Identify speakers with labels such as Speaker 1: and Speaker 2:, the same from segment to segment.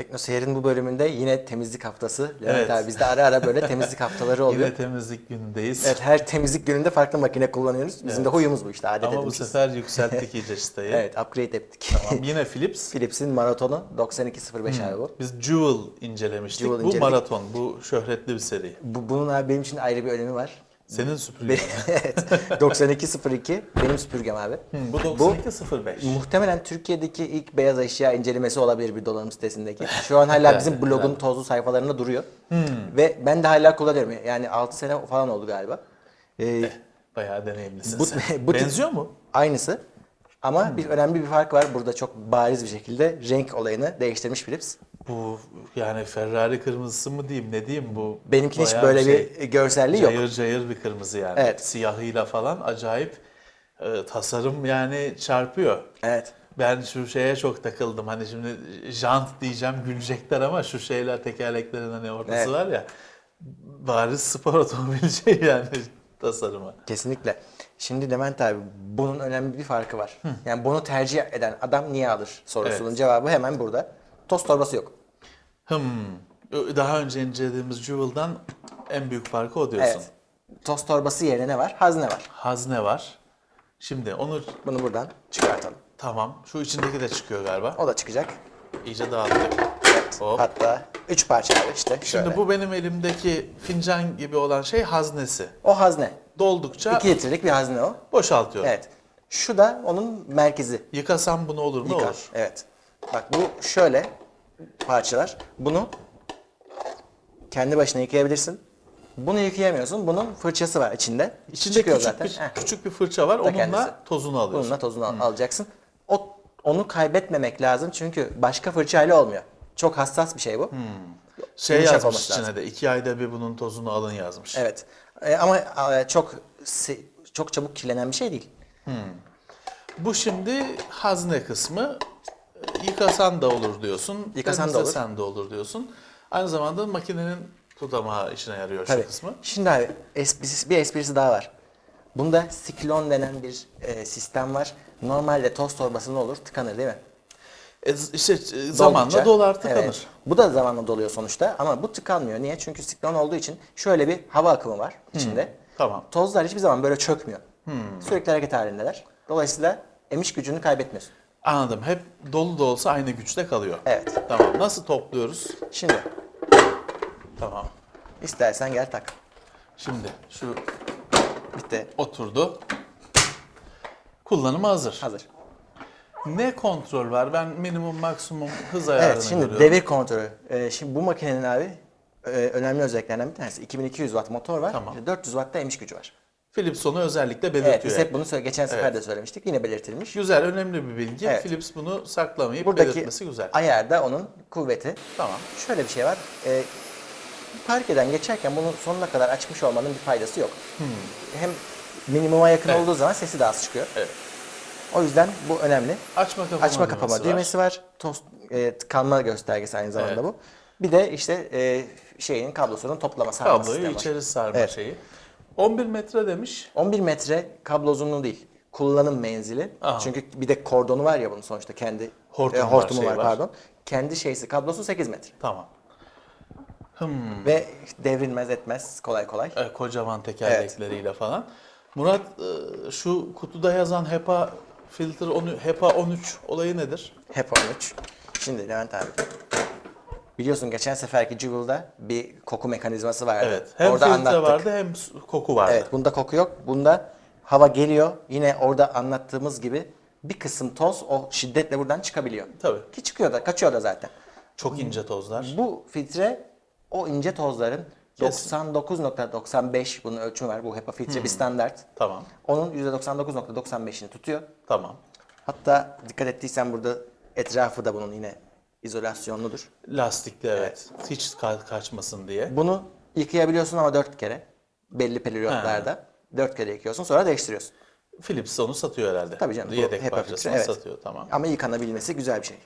Speaker 1: Tekno Seyir'in bu bölümünde yine temizlik haftası. Levent
Speaker 2: Evet.
Speaker 1: abi bizde ara ara böyle temizlik haftaları oluyor.
Speaker 2: Yine temizlik günündeyiz.
Speaker 1: Evet her temizlik gününde farklı makine kullanıyoruz. Bizim de huyumuz bu işte adet
Speaker 2: Ama bu
Speaker 1: edinmişiz.
Speaker 2: sefer yükselttik iyice çıtayı.
Speaker 1: Evet upgrade ettik.
Speaker 2: Tamam, yine Philips.
Speaker 1: Philips'in maratonu 9205 abi bu.
Speaker 2: Biz Jewel incelemiştik.
Speaker 1: Jewel
Speaker 2: bu
Speaker 1: inceledik.
Speaker 2: maraton, bu şöhretli bir seri.
Speaker 1: bu. Bunun abi benim için ayrı bir önemi var.
Speaker 2: Senin süpürgen.
Speaker 1: evet 9202 benim süpürgem abi.
Speaker 2: Hı, bu 9205.
Speaker 1: Muhtemelen Türkiye'deki ilk beyaz eşya incelemesi olabilir bir donanım sitesindeki. Şu an hala bizim blogun tozlu sayfalarında duruyor. Ve ben de hala kullanıyorum. Yani 6 sene falan oldu galiba. Ee,
Speaker 2: Bayağı deneyimlisin
Speaker 1: Bu-
Speaker 2: sen.
Speaker 1: bu
Speaker 2: Benziyor mu?
Speaker 1: aynısı. Ama bir önemli bir fark var. Burada çok bariz bir şekilde renk olayını değiştirmiş Philips.
Speaker 2: Bu yani Ferrari kırmızısı mı diyeyim ne diyeyim bu
Speaker 1: Benimkinin hiç böyle
Speaker 2: şey,
Speaker 1: bir görselliği yok.
Speaker 2: Cayır cayır bir kırmızı yani.
Speaker 1: Evet.
Speaker 2: Siyahıyla falan acayip e, tasarım yani çarpıyor.
Speaker 1: Evet.
Speaker 2: Ben şu şeye çok takıldım. Hani şimdi jant diyeceğim gülecekler ama şu şeyler tekerleklerin hani ortası
Speaker 1: Evet.
Speaker 2: var ya bariz spor otomobil şey yani tasarımı.
Speaker 1: Kesinlikle. Şimdi Levent abi bunun önemli bir farkı var. Yani bunu tercih eden adam niye alır sorusunun
Speaker 2: Evet.
Speaker 1: cevabı hemen burada. Toz torbası yok.
Speaker 2: Hmm. Daha önce incelediğimiz Jewel'dan en büyük farkı o diyorsun.
Speaker 1: Evet. Toz torbası yerine ne var? Hazne var.
Speaker 2: Hazne var. Şimdi onu
Speaker 1: Bunu buradan çıkartalım.
Speaker 2: tamam. Şu içindeki de çıkıyor galiba.
Speaker 1: O da çıkacak.
Speaker 2: İyice dağıttık.
Speaker 1: Evet.
Speaker 2: Hop.
Speaker 1: Hatta üç parça abi işte.
Speaker 2: Şimdi
Speaker 1: şöyle.
Speaker 2: bu benim elimdeki fincan gibi olan şey haznesi.
Speaker 1: O hazne.
Speaker 2: Doldukça
Speaker 1: 2 litrelik bir hazne o.
Speaker 2: boşaltıyorum.
Speaker 1: Evet. Şu da onun merkezi.
Speaker 2: Yıkasam bunu olur mu?
Speaker 1: Yıkar.
Speaker 2: Olur.
Speaker 1: Evet. Bak bu şöyle parçalar. Bunu kendi başına yıkayabilirsin. Bunu yıkayamıyorsun. Bunun fırçası var içinde.
Speaker 2: İçinde
Speaker 1: Çıkıyor
Speaker 2: küçük
Speaker 1: zaten.
Speaker 2: bir,
Speaker 1: Heh.
Speaker 2: küçük bir fırça var. Onunla
Speaker 1: kendisi.
Speaker 2: tozunu alıyorsun.
Speaker 1: Bununla tozunu al- alacaksın. O onu kaybetmemek lazım çünkü başka fırçayla olmuyor. Çok hassas bir şey bu.
Speaker 2: şey
Speaker 1: yumuşak
Speaker 2: yazmış içine
Speaker 1: lazım.
Speaker 2: de. iki ayda bir bunun tozunu alın yazmış.
Speaker 1: Evet. E, ama e, çok se- çok çabuk kirlenen bir şey değil.
Speaker 2: Bu şimdi hazne kısmı. Yıkasan da olur diyorsun.
Speaker 1: Yıkasan da olur.
Speaker 2: temizlesen de olur diyorsun. Aynı zamanda makinenin tutamağı işine yarıyor
Speaker 1: Tabii.
Speaker 2: şu kısmı.
Speaker 1: Şimdi abi esprisi, bir esprisi daha var. Bunda siklon denen bir e, sistem var. Normalde toz torbası ne olur? Tıkanır değil mi?
Speaker 2: E, işte e, zamanla
Speaker 1: Doldukça.
Speaker 2: dolar tıkanır.
Speaker 1: Evet. Bu da zamanla doluyor sonuçta ama bu tıkanmıyor. Niye? Çünkü siklon olduğu için şöyle bir hava akımı var içinde.
Speaker 2: Tamam.
Speaker 1: Tozlar hiçbir zaman böyle çökmüyor. Sürekli hareket halindeler. Dolayısıyla emiş gücünü kaybetmiyorsun.
Speaker 2: Anladım. Hep dolu da olsa aynı güçte kalıyor.
Speaker 1: Evet.
Speaker 2: Tamam. Nasıl topluyoruz?
Speaker 1: Şimdi
Speaker 2: Tamam.
Speaker 1: istersen gel tak.
Speaker 2: Şimdi şu
Speaker 1: Bitti.
Speaker 2: oturdu. Kullanıma hazır.
Speaker 1: Hazır.
Speaker 2: Ne kontrol var? Ben minimum maksimum hız ayarını
Speaker 1: Evet şimdi
Speaker 2: görüyorum.
Speaker 1: devir kontrolü. Ee, şimdi bu makinenin abi e, önemli özelliklerinden bir tanesi 2200 watt motor var.
Speaker 2: Tamam.
Speaker 1: 400 watt da emiş gücü var.
Speaker 2: Philips onu özellikle belirtiyor.
Speaker 1: Evet biz hep bunu söyle- geçen sefer
Speaker 2: Evet.
Speaker 1: de söylemiştik. Yine belirtilmiş.
Speaker 2: Güzel, önemli bir bilgi.
Speaker 1: Evet.
Speaker 2: Philips bunu saklamayıp
Speaker 1: Buradaki
Speaker 2: belirtmesi güzel.
Speaker 1: ayar da onun kuvveti.
Speaker 2: Tamam.
Speaker 1: Şöyle bir şey var. E, park eden geçerken bunu sonuna kadar açmış olmanın bir faydası yok. Hem minimuma yakın
Speaker 2: Hmm. Evet.
Speaker 1: olduğu zaman sesi daha az çıkıyor.
Speaker 2: Evet.
Speaker 1: O yüzden bu önemli.
Speaker 2: Açma kapama,
Speaker 1: Açma kapama
Speaker 2: düğmesi
Speaker 1: düğmesi var. Toz, e, tıkanma göstergesi aynı zamanda
Speaker 2: Evet.
Speaker 1: bu. Bir de işte e, şeyin kablosunun toplama sarma
Speaker 2: Kabloyu
Speaker 1: var.
Speaker 2: içeri sarma
Speaker 1: Evet.
Speaker 2: şeyi. 11 metre demiş.
Speaker 1: 11 metre kablo uzunluğu değil. Kullanım menzili.
Speaker 2: Aha.
Speaker 1: Çünkü bir de kordonu var ya bunun sonuçta kendi
Speaker 2: Hortum
Speaker 1: e,
Speaker 2: var,
Speaker 1: hortumu
Speaker 2: şey
Speaker 1: var,
Speaker 2: var.
Speaker 1: pardon. Kendi şeysi kablosu 8 metre.
Speaker 2: Tamam. Hmm.
Speaker 1: Ve devrilmez etmez kolay kolay.
Speaker 2: E, kocaman tekerlekleriyle falan. Murat e, şu kutuda yazan HEPA filtre 13, HEPA 13 olayı nedir?
Speaker 1: Hep 13. Şimdi Levent abi. Biliyorsun geçen seferki Jewel'da bir koku mekanizması vardı.
Speaker 2: Evet. Hem
Speaker 1: Orada
Speaker 2: filtre
Speaker 1: anlattık.
Speaker 2: vardı hem koku vardı.
Speaker 1: Evet bunda koku yok. Bunda hava geliyor. Yine orada anlattığımız gibi bir kısım toz o şiddetle buradan çıkabiliyor.
Speaker 2: Tabii.
Speaker 1: Ki çıkıyor da kaçıyor da zaten.
Speaker 2: Çok ince tozlar.
Speaker 1: Bu filtre o ince tozların
Speaker 2: Kesin.
Speaker 1: 99.95 bunun ölçümü var. Bu HEPA filtre bir standart.
Speaker 2: Tamam.
Speaker 1: Onun %99.95'ini tutuyor.
Speaker 2: Tamam.
Speaker 1: Hatta dikkat ettiysen burada etrafı da bunun yine izolasyonludur.
Speaker 2: Lastikli evet. Hiç ka- kaçmasın diye.
Speaker 1: Bunu yıkayabiliyorsun ama 4 kere. Belli periyotlarda. 4 kere yıkıyorsun sonra değiştiriyorsun.
Speaker 2: Philips onu satıyor herhalde.
Speaker 1: Tabii canım.
Speaker 2: Yedek
Speaker 1: HEPA
Speaker 2: parçasını
Speaker 1: filtre, evet.
Speaker 2: satıyor tamam.
Speaker 1: Ama yıkanabilmesi güzel bir şey.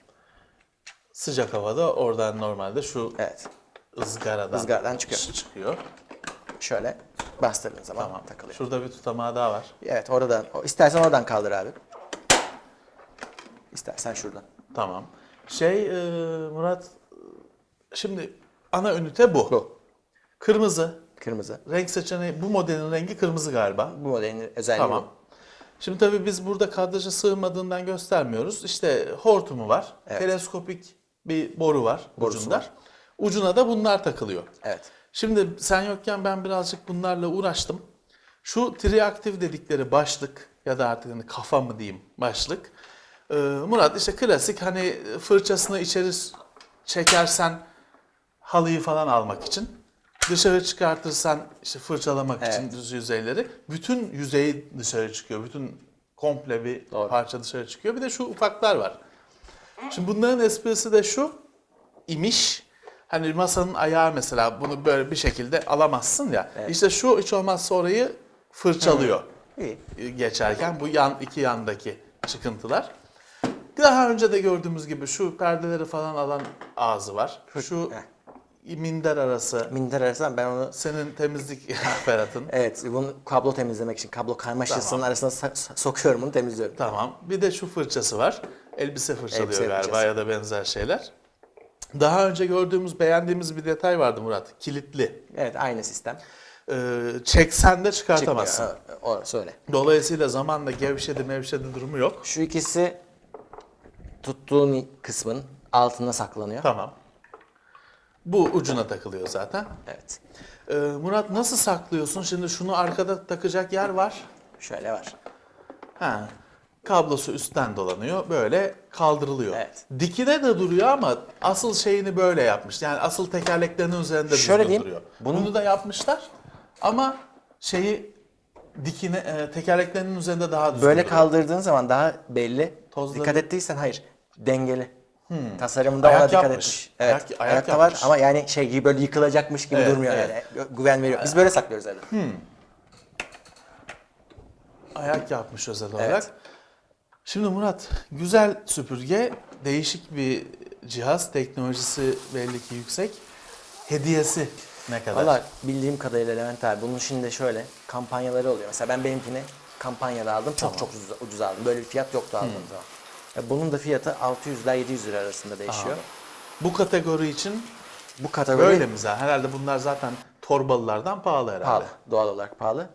Speaker 2: Sıcak havada oradan normalde şu
Speaker 1: Evet.
Speaker 2: ızgaradan,
Speaker 1: Izgaradan çıkıyor.
Speaker 2: çıkıyor.
Speaker 1: Şöyle bastırdığın zaman
Speaker 2: Tamam.
Speaker 1: takılıyor.
Speaker 2: Şurada bir tutamağı daha var.
Speaker 1: Evet oradan. istersen oradan kaldır abi. İstersen şuradan.
Speaker 2: Tamam. Şey e, Murat Şimdi ana ünite bu.
Speaker 1: Bu.
Speaker 2: Kırmızı.
Speaker 1: Kırmızı.
Speaker 2: Renk seçeneği bu modelin rengi kırmızı galiba.
Speaker 1: Bu modelin özelliği
Speaker 2: Tamam. Şimdi tabii biz burada kadraja sığmadığından göstermiyoruz. İşte hortumu var.
Speaker 1: Evet.
Speaker 2: Teleskopik bir boru var
Speaker 1: Borusu
Speaker 2: ucunda.
Speaker 1: var.
Speaker 2: Ucuna da bunlar takılıyor.
Speaker 1: Evet.
Speaker 2: Şimdi sen yokken ben birazcık bunlarla uğraştım. Şu triaktif dedikleri başlık ya da artık hani kafa mı diyeyim başlık. Ee, Murat işte klasik hani fırçasını içeri çekersen halıyı falan almak için. Dışarı çıkartırsan işte fırçalamak
Speaker 1: Evet.
Speaker 2: için düz yüzeyleri. Bütün yüzeyi dışarı çıkıyor. Bütün komple bir
Speaker 1: Doğru.
Speaker 2: parça dışarı çıkıyor. Bir de şu ufaklar var. Şimdi bunların esprisi de şu imiş. Hani masanın ayağı mesela bunu böyle bir şekilde alamazsın ya. İşte şu hiç olmazsa orayı fırçalıyor
Speaker 1: İyi.
Speaker 2: geçerken bu yan iki yandaki çıkıntılar. Daha önce de gördüğümüz gibi şu perdeleri falan alan ağzı var. Şu minder arası
Speaker 1: Minder arasından ben onu
Speaker 2: senin temizlik Ferhat'ın.
Speaker 1: evet bunu kablo temizlemek için kablo karmaşasının arasına sa- sa- sokuyorum bunu temizliyorum.
Speaker 2: Tamam. Bir de şu fırçası var. Elbise fırçalıyor
Speaker 1: Elbise
Speaker 2: galiba
Speaker 1: fırçası.
Speaker 2: ya da benzer şeyler. Daha önce gördüğümüz, beğendiğimiz bir detay vardı Murat. Kilitli.
Speaker 1: Evet aynı sistem.
Speaker 2: Ee, çeksen de
Speaker 1: Çıkmıyor.
Speaker 2: çıkartamazsın.
Speaker 1: Ha, O, söyle.
Speaker 2: Dolayısıyla zamanla gevşedi mevşedi durumu yok.
Speaker 1: Şu ikisi tuttuğun kısmın altına saklanıyor.
Speaker 2: Tamam. Bu ucuna takılıyor zaten.
Speaker 1: Evet.
Speaker 2: Ee, Murat nasıl saklıyorsun? Şimdi şunu arkada takacak yer var.
Speaker 1: Şöyle var.
Speaker 2: Ha. Kablosu üstten dolanıyor. Böyle kaldırılıyor.
Speaker 1: Evet.
Speaker 2: Dikine de duruyor ama asıl şeyini böyle yapmış. Yani asıl tekerleklerinin üzerinde
Speaker 1: Şöyle diyeyim,
Speaker 2: duruyor.
Speaker 1: bunun-
Speaker 2: Bunu da yapmışlar. Ama şeyi dikine e, tekerleklerinin üzerinde daha düzgün
Speaker 1: Böyle
Speaker 2: duruyor.
Speaker 1: kaldırdığın zaman daha belli.
Speaker 2: Tozları-
Speaker 1: Dikkat ettiysen hayır. Dengeli. Tasarımında
Speaker 2: Ayak
Speaker 1: ona dikkat
Speaker 2: yapmış.
Speaker 1: etmiş. Evet.
Speaker 2: Ayak- ayak
Speaker 1: Ayakta var
Speaker 2: yapmış.
Speaker 1: ama yani şey böyle yıkılacakmış gibi
Speaker 2: Evet,
Speaker 1: durmuyor
Speaker 2: evet.
Speaker 1: yani. Güven veriyor. Biz böyle saklıyoruz öyle.
Speaker 2: Ayak yapmış özel olarak. Şimdi Murat, güzel süpürge, değişik bir cihaz, teknolojisi belli ki yüksek. Hediyesi ne kadar?
Speaker 1: Valla bildiğim kadarıyla Levent abi bunun şimdi şöyle kampanyaları oluyor. Mesela ben benimkini kampanyada aldım. Çok çok ucuz, ucuz aldım. Böyle bir fiyat yoktu aldığım zaman. Ya bunun da fiyatı 600 ile 700 lira arasında değişiyor.
Speaker 2: Bu kategori için
Speaker 1: Bu kategori
Speaker 2: böyle mi zaten? Herhalde bunlar zaten torbalılardan pahalı herhalde.
Speaker 1: pahalı. Doğal olarak pahalı.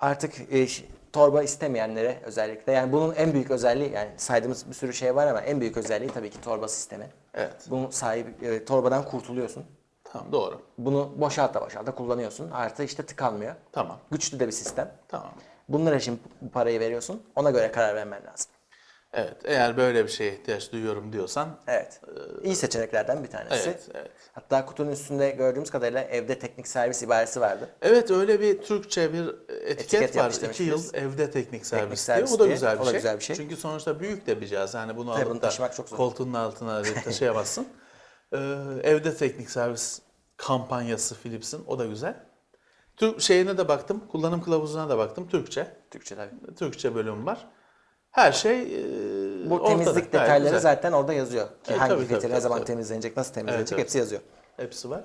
Speaker 1: Artık e, torba istemeyenlere özellikle yani bunun en büyük özelliği yani saydığımız bir sürü şey var ama en büyük özelliği tabii ki torba sistemi.
Speaker 2: Evet.
Speaker 1: Bunun sahibi e, torbadan kurtuluyorsun.
Speaker 2: Tamam doğru.
Speaker 1: Bunu boşalta boşalta kullanıyorsun. Artı işte tıkanmıyor.
Speaker 2: Tamam.
Speaker 1: Güçlü de bir sistem.
Speaker 2: Tamam.
Speaker 1: Bunlar için bu parayı veriyorsun. Ona göre karar vermen lazım.
Speaker 2: Evet. Eğer böyle bir şeye ihtiyaç duyuyorum diyorsan
Speaker 1: Evet. İyi seçeneklerden bir tanesi.
Speaker 2: evet, evet.
Speaker 1: Hatta kutunun üstünde gördüğümüz kadarıyla evde teknik servis ibaresi vardı.
Speaker 2: Evet öyle bir Türkçe bir etiket,
Speaker 1: Etiket
Speaker 2: var. İki yıl evde teknik servis, diye.
Speaker 1: servis
Speaker 2: O da
Speaker 1: diye.
Speaker 2: güzel bir
Speaker 1: O da
Speaker 2: şey.
Speaker 1: güzel bir şey.
Speaker 2: Çünkü sonuçta büyük de bir cihaz. Yani bunu
Speaker 1: Tabii
Speaker 2: alıp da
Speaker 1: çok zor.
Speaker 2: koltuğunun altına taşıyamazsın. ee, evde teknik servis kampanyası Philips'in. O da güzel. Türk şeyine de baktım. Kullanım kılavuzuna da baktım. Türkçe.
Speaker 1: Türkçe tabii.
Speaker 2: Türkçe bölüm var. Her şey e,
Speaker 1: Bu
Speaker 2: ortada.
Speaker 1: temizlik detayları
Speaker 2: güzel.
Speaker 1: zaten orada yazıyor. Ki
Speaker 2: Evet,
Speaker 1: hangi
Speaker 2: tabii,
Speaker 1: filtre ne zaman
Speaker 2: tabii.
Speaker 1: temizlenecek, nasıl temizlenecek
Speaker 2: evet.
Speaker 1: hepsi yazıyor.
Speaker 2: Hepsi var.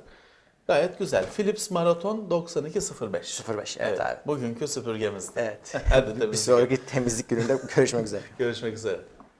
Speaker 2: Gayet güzel. Philips Marathon 9205.
Speaker 1: 05 evet, abi.
Speaker 2: Bugünkü süpürgemizdi.
Speaker 1: Evet.
Speaker 2: Hadi
Speaker 1: Bir
Speaker 2: temizlik.
Speaker 1: sonraki temizlik gününde görüşmek üzere.
Speaker 2: Görüşmek üzere.